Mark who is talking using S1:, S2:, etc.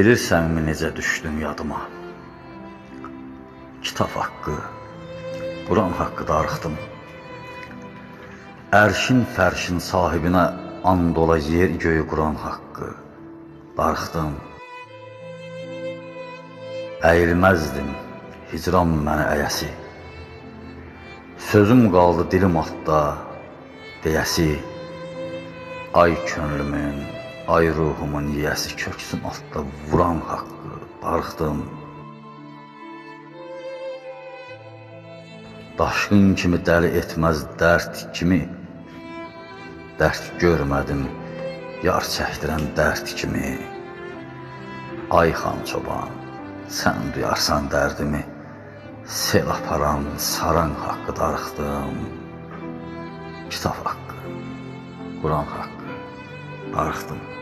S1: Bilirsənmi necə düşdün yadıma? Kitab haqqı, Quran haqqı darıxdım. Ərşin fərşin sahibinə and ola yer göyü Quran haqqı darıxdım. Əyilməzdim hicran mənə əyəsi. Sözüm qaldı dilim altda deyəsi. Ay könlümün, ay ruhumun yiyəsi köksün altda vuran haqqı darıxdım. Daşqın kimi dəli etməz dərd kimi Dərd görmədim yar çəkdirən dərd kimi. Ay xan çoban sən duyarsan dərdimi Sel aparan saran haqqı darıxdım Kitab haqqı Quran haqqı darıxdım